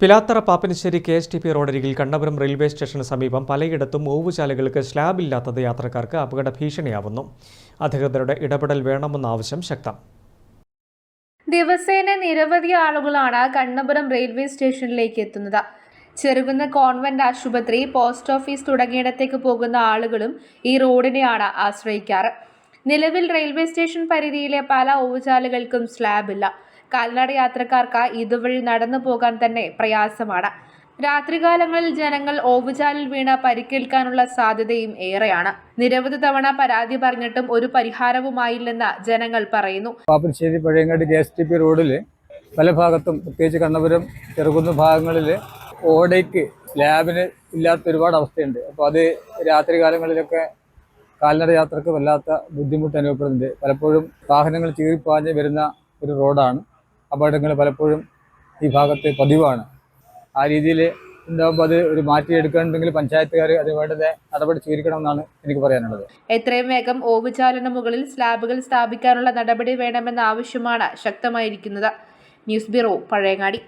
Pilathara Pappinisseri K S T P റോഡരികിൽ Kannapuram railway സ്റ്റേഷന് സമീപം പലയിടത്തും ഓവുചാലുകൾക്ക് സ്ലാബ് ഇല്ലാത്തത് യാത്രക്കാർക്ക് അപകട ഭീഷണിയാവുന്നു. അധികൃതരുടെ ഇടപെടൽ വേണമെന്ന ആവശ്യം ശക്തം. ദിവസേന നിരവധി ആളുകളാണ് കണ്ണപുരം റെയിൽവേ സ്റ്റേഷനിലേക്ക് എത്തുന്നത്. ചെറുകുന്ന കോൺവെന്റ് ആശുപത്രി പോസ്റ്റ് ഓഫീസ് തുടങ്ങിയിടത്തേക്ക് പോകുന്ന ആളുകളും ഈ റോഡിനെയാണ് ആശ്രയിക്കാറ്. നിലവിൽ റെയിൽവേ സ്റ്റേഷൻ പരിധിയിലെ പല ഓവുചാലുകൾക്കും സ്ലാബ് ഇല്ല കാൽനട യാത്രക്കാർക്ക് ഇതുവഴി നടന്നു പോകാൻ തന്നെ പ്രയാസമാണ്. രാത്രികാലങ്ങളിൽ ജനങ്ങൾ ഓവുചാലിൽ വീണ് പരിക്കേൽക്കാനുള്ള സാധ്യതയും ഏറെയാണ്. നിരവധി തവണ പരാതി പറഞ്ഞിട്ടും ഒരു പരിഹാരവുമായില്ലെന്ന് ജനങ്ങൾ പറയുന്നു. Pappinisseri Pazhayangadi K S T P റോഡിൽ പല ഭാഗത്തും പ്രത്യേകിച്ച് കണ്ണപുരം ചെറുകുന്ന് ഭാഗങ്ങളിൽ ഓടയ്ക്ക് ലാബിന് ഇല്ലാത്ത ഒരുപാട് അവസ്ഥയുണ്ട്. അപ്പോൾ അത് രാത്രി കാലങ്ങളിലൊക്കെ കാൽനട യാത്രയ്ക്ക് വല്ലാത്ത ബുദ്ധിമുട്ട് അനുഭവപ്പെടുന്നുണ്ട്. പലപ്പോഴും വാഹനങ്ങൾ ചീറിപ്പാഞ്ഞ് വരുന്ന ഒരു റോഡാണ്. അപകടങ്ങൾ പലപ്പോഴും ഈ ഭാഗത്ത് പതിവാണ്. ആ രീതിയിൽ ഉണ്ടാകുമ്പോൾ അത് ഒരു മാറ്റിയെടുക്കണമെങ്കിൽ പഞ്ചായത്തുകാർ അത് വേണ്ടത് നടപടി സ്വീകരിക്കണമെന്നാണ് എനിക്ക് പറയാനുള്ളത്. എത്രയും വേഗം ഓവുചാലിന് മുകളിൽ സ്ലാബുകൾ സ്ഥാപിക്കാനുള്ള നടപടി വേണമെന്ന ആവശ്യമാണ് ശക്തമായിരിക്കുന്നത്. News bureau Pazhayangadi.